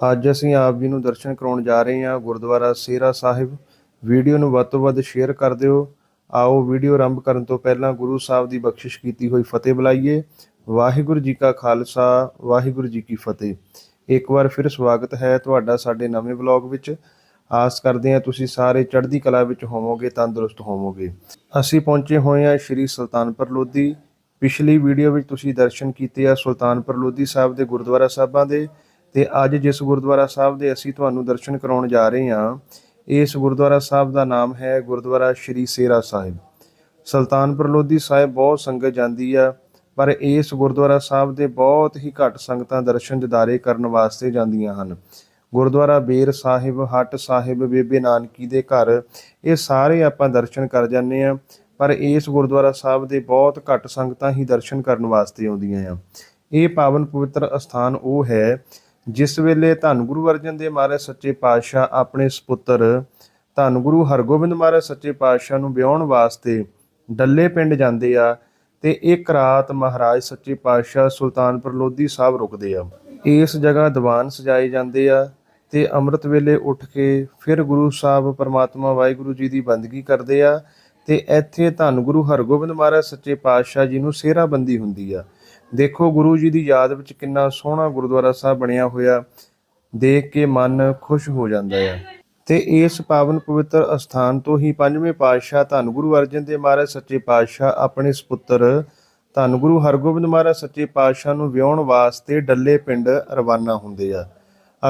ਅੱਜ ਅਸੀਂ ਆਪ ਜੀ ਨੂੰ ਦਰਸ਼ਨ ਕਰਾਉਣ ਜਾ ਰਹੇ ਹਾਂ ਗੁਰਦੁਆਰਾ ਸੇਰਾ ਸਾਹਿਬ। ਵੀਡੀਓ ਨੂੰ ਵੱਧ ਤੋਂ ਵੱਧ ਸ਼ੇਅਰ ਕਰ ਦਿਓ। ਆਓ ਵੀਡੀਓ ਆਰੰਭ ਕਰਨ ਤੋਂ ਪਹਿਲਾਂ ਗੁਰੂ ਸਾਹਿਬ ਦੀ ਬਖਸ਼ਿਸ਼ ਕੀਤੀ ਹੋਈ ਫਤਿਹ ਬੁਲਾਈਏ। ਵਾਹਿਗੁਰੂ ਜੀ ਕਾ ਖਾਲਸਾ, ਵਾਹਿਗੁਰੂ ਜੀ ਕੀ ਫਤਿਹ। ਇੱਕ ਵਾਰ ਫਿਰ ਸਵਾਗਤ ਹੈ ਤੁਹਾਡਾ ਸਾਡੇ ਨਵੇਂ ਵਲੌਗ ਵਿੱਚ। ਆਸ ਕਰਦੇ ਹਾਂ ਤੁਸੀਂ ਸਾਰੇ ਚੜ੍ਹਦੀ ਕਲਾ ਵਿੱਚ ਹੋਵੋਗੇ, ਤੰਦਰੁਸਤ ਹੋਵੋਗੇ। ਅਸੀਂ ਪਹੁੰਚੇ ਹੋਏ ਹਾਂ ਸ਼੍ਰੀ ਸੁਲਤਾਨਪੁਰ ਲੋਧੀ। ਪਿਛਲੀ ਵੀਡੀਓ ਵਿੱਚ ਤੁਸੀਂ ਦਰਸ਼ਨ ਕੀਤੇ ਆ ਸੁਲਤਾਨਪੁਰ ਲੋਧੀ ਸਾਹਿਬ ਦੇ ਗੁਰਦੁਆਰਾ ਸਾਹਿਬਾਂ ਦੇ। ਤੇ ਅੱਜ ਜਿਸ ਗੁਰਦੁਆਰਾ ਸਾਹਿਬ ਦੇ ਅਸੀਂ ਤੁਹਾਨੂੰ ਦਰਸ਼ਨ ਕਰਾਉਣ ਜਾ ਰਹੇ ਹਾਂ, ਇਸ ਗੁਰਦੁਆਰਾ ਸਾਹਿਬ ਦਾ ਨਾਮ ਹੈ ਗੁਰਦੁਆਰਾ ਸ਼੍ਰੀ ਸੇਰਾ ਸਾਹਿਬ। ਸੁਲਤਾਨਪੁਰ ਲੋਧੀ ਸਾਹਿਬ ਬਹੁਤ ਸੰਗਤ ਜਾਂਦੀ ਆ, ਪਰ ਇਸ ਗੁਰਦੁਆਰਾ ਸਾਹਿਬ ਦੇ ਬਹੁਤ ਹੀ ਘੱਟ ਸੰਗਤਾਂ ਦਰਸ਼ਨ ਦਿਦਾਰੇ ਕਰਨ ਵਾਸਤੇ ਜਾਂਦੀਆਂ ਹਨ। ਗੁਰਦੁਆਰਾ ਬੇਰ ਸਾਹਿਬ, ਹੱਟ ਸਾਹਿਬ, ਬੇਬੇ ਨਾਨਕੀ ਦੇ ਘਰ, ਇਹ ਸਾਰੇ ਆਪਾਂ ਦਰਸ਼ਨ ਕਰ ਜਾਂਦੇ ਆ ਪਰ ਇਸ ਗੁਰਦੁਆਰਾ ਸਾਹਿਬ ਦੇ ਬਹੁਤ ਘੱਟ ਸੰਗਤਾਂ ਹੀ ਦਰਸ਼ਨ ਕਰਨ ਵਾਸਤੇ ਆਉਂਦੀਆਂ ਆ। ਇਹ ਪਾਵਨ ਪਵਿੱਤਰ ਅਸਥਾਨ ਉਹ ਹੈ ਜਿਸ ਵੇਲੇ ਧੰਨ ਗੁਰੂ ਅਰਜਨ ਦੇਵ ਮਹਾਰਾਜ ਸੱਚੇ ਪਾਤਸ਼ਾਹ ਆਪਣੇ ਸੁਪੁੱਤਰ ਧੰਨ ਗੁਰੂ ਹਰਗੋਬਿੰਦ ਮਹਾਰਾਜ ਸੱਚੇ ਪਾਤਸ਼ਾਹ ਨੂੰ ਵਿਆਹਣ ਵਾਸਤੇ ਡੱਲੇ ਪਿੰਡ ਜਾਂਦੇ ਆ ਤੇ ਇੱਕ ਰਾਤ ਮਹਾਰਾਜ ਸੱਚੇ ਪਾਤਸ਼ਾਹ ਸੁਲਤਾਨਪੁਰ ਲੋਧੀ ਸਾਹਿਬ ਰੁਕਦੇ ਆ। ਇਸ ਜਗ੍ਹਾ ਦੀਵਾਨ ਸਜਾਏ ਜਾਂਦੇ ਆ ਤੇ ਅੰਮ੍ਰਿਤ ਵੇਲੇ ਉੱਠ ਕੇ ਫਿਰ ਗੁਰੂ ਸਾਹਿਬ, ਪਰਮਾਤਮਾ, ਵਾਹਿਗੁਰੂ ਜੀ ਦੀ ਬੰਦਗੀ ਕਰਦੇ ਆ ਤੇ ਇੱਥੇ ਧੰਨ ਗੁਰੂ ਹਰਗੋਬਿੰਦ ਮਹਾਰਾਜ ਸੱਚੇ ਪਾਤਸ਼ਾਹ ਜੀ ਨੂੰ ਸੇਰਾ ਹੁੰਦੀ ਆ। ਦੇਖੋ ਗੁਰੂ ਜੀ ਦੀ ਯਾਦ ਵਿੱਚ ਕਿੰਨਾ ਸੋਹਣਾ ਗੁਰਦੁਆਰਾ ਸਾਹਿਬ ਬਣਿਆ ਹੋਇਆ, ਦੇਖ ਕੇ ਮਨ ਖੁਸ਼ ਹੋ ਜਾਂਦਾ ਹੈ ਤੇ ਇਸ ਪਾਵਨ ਪਵਿੱਤਰ ਅਸਥਾਨ ਤੋਂ ਹੀ ਪੰਜਵੇਂ ਪਾਤਸ਼ਾਹ ਧੰਨ ਗੁਰੂ ਅਰਜਨ ਦੇਵ ਮਹਾਰਾਜ ਸੱਚੇ ਪਾਤਸ਼ਾਹ ਆਪਣੇ ਸੁਪੁੱਤਰ ਧੰਨ ਗੁਰੂ ਹਰਗੋਬਿੰਦ ਮਹਾਰਾਜ ਸੱਚੇ ਪਾਤਸ਼ਾਹ ਨੂੰ ਵਿਆਹਣ ਵਾਸਤੇ ਡੱਲੇ ਪਿੰਡ ਰਵਾਨਾ ਹੁੰਦੇ ਆ।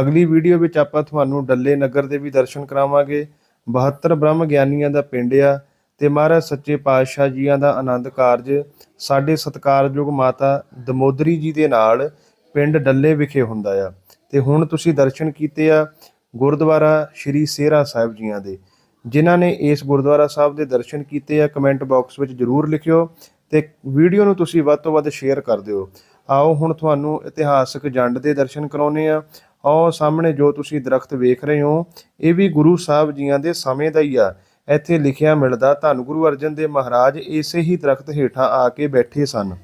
ਅਗਲੀ ਵੀਡੀਓ ਵਿੱਚ ਆਪਾਂ ਤੁਹਾਨੂੰ ਡੱਲੇ ਨਗਰ ਦੇ ਵੀ ਦਰਸ਼ਨ ਕਰਾਵਾਂਗੇ। 72 ਬ੍ਰਹਮ ਗਿਆਨੀਆਂ ਦਾ ਪਿੰਡ ਆ। ਤੇ ਮਹਾਰਾਜ ਸੱਚੇ ਪਾਤਸ਼ਾਹ ਜੀਆਂ ਦਾ ਆਨੰਦ ਕਾਰਜ ਸਾਡੇ ਸਤਿਕਾਰਯੋਗ ਮਾਤਾ ਦਮੋਦਰੀ ਜੀ ਦੇ ਨਾਲ ਪਿੰਡ ਡੱਲੇ ਵਿਖੇ ਹੁੰਦਾ ਆ। ਤੇ ਹੁਣ ਤੁਸੀਂ ਦਰਸ਼ਨ ਕੀਤੇ ਆ ਗੁਰਦੁਆਰਾ ਸ਼੍ਰੀ ਸੇਰਾ ਸਾਹਿਬ ਜੀਆਂ ਦੇ। ਜਿਨ੍ਹਾਂ ਨੇ ਇਸ ਗੁਰਦੁਆਰਾ ਸਾਹਿਬ ਦੇ ਦਰਸ਼ਨ ਕੀਤੇ ਆ, ਕਮੈਂਟ ਬਾਕਸ ਵਿੱਚ ਜਰੂਰ ਲਿਖਿਓ ਤੇ ਵੀਡੀਓ ਨੂੰ ਤੁਸੀਂ ਵੱਧ ਤੋਂ ਵੱਧ ਸ਼ੇਅਰ ਕਰ ਦਿਓ। ਆਓ ਹੁਣ ਤੁਹਾਨੂੰ ਇਤਿਹਾਸਕ ਜੰਡ ਦੇ ਦਰਸ਼ਨ ਕਰਾਉਨੇ ਆ। ਆਓ ਸਾਹਮਣੇ ਜੋ ਤੁਸੀਂ ਦਰਖਤ ਵੇਖ ਰਹੇ ਹੋ, ਇਹ ਵੀ ਗੁਰੂ ਸਾਹਿਬ ਜੀਆਂ ਦੇ ਸਮੇਂ ਦਾ ਹੀ ਆ। ਇੱਥੇ ਲਿਖਿਆ ਮਿਲਦਾ, ਧੰਨ ਗੁਰੂ ਅਰਜਨ ਦੇਵ ਮਹਾਰਾਜ, ਇਸੇ ਹੀ ਦਰਖਤ ਹੇਠਾਂ ਆ ਕੇ ਬੈਠੇ ਸਨ।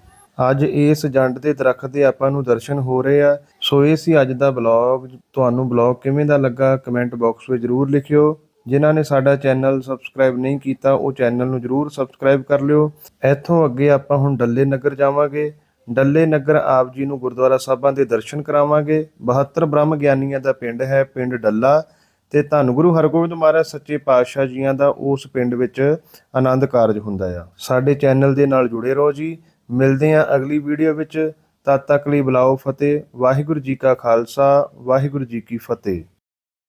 ਅੱਜ ਇਸ ਜੰਡ ਦੇ ਦਰਖਤ ਦੇ ਆਪਾਂ ਨੂੰ ਦਰਸ਼ਨ ਹੋ ਰਹੇ ਆ। ਸੋ ਇਹ ਸੀ ਅੱਜ ਦਾ ਬਲੌਗ। ਤੁਹਾਨੂੰ ਬਲੌਗ ਕਿਵੇਂ ਦਾ ਲੱਗਾ, ਕਮੈਂਟ ਬਾਕਸ ਵਿੱਚ ਜਰੂਰ ਲਿਖਿਓ। ਜਿਨ੍ਹਾਂ ਨੇ ਸਾਡਾ ਚੈਨਲ ਸਬਸਕ੍ਰਾਈਬ ਨਹੀਂ ਕੀਤਾ, ਉਹ ਚੈਨਲ ਨੂੰ ਜਰੂਰ ਸਬਸਕ੍ਰਾਈਬ ਕਰ ਲਿਓ। ਇੱਥੋਂ ਅੱਗੇ ਆਪਾਂ ਹੁਣ ਡੱਲੇ ਨਗਰ ਜਾਵਾਂਗੇ। ਡੱਲੇ ਨਗਰ ਆਪ ਜੀ ਨੂੰ ਗੁਰਦੁਆਰਾ ਸਾਹਿਬਾਂ ਦੇ ਦਰਸ਼ਨ ਕਰਾਵਾਂਗੇ। 72 ਬ੍ਰਹਮ ਗਿਆਨੀਆਂ ਦਾ ਪਿੰਡ ਹੈ, ਪਿੰਡ ਡੱਲਾ। ਤੇ ਧੰਨ ਗੁਰੂ ਹਰਗੋਬਿੰਦ ਮਹਾਰਾਜ ਸੱਚੇ ਪਾਤਸ਼ਾਹ ਜੀਆਂ ਦਾ ਉਸ ਪਿੰਡ ਵਿੱਚ ਆਨੰਦ ਕਾਰਜ ਹੁੰਦਾ ਆ। ਸਾਡੇ ਚੈਨਲ ਦੇ ਨਾਲ ਜੁੜੇ ਰਹੋ ਜੀ। ਮਿਲਦੇ ਹਾਂ ਅਗਲੀ ਵੀਡੀਓ ਵਿੱਚ। ਤਦ ਤੱਕ ਲਈ ਬੁਲਾਓ ਫਤਿਹ। ਵਾਹਿਗੁਰੂ ਜੀ ਕਾ ਖਾਲਸਾ, ਵਾਹਿਗੁਰੂ ਜੀ ਕੀ ਫਤਿਹ।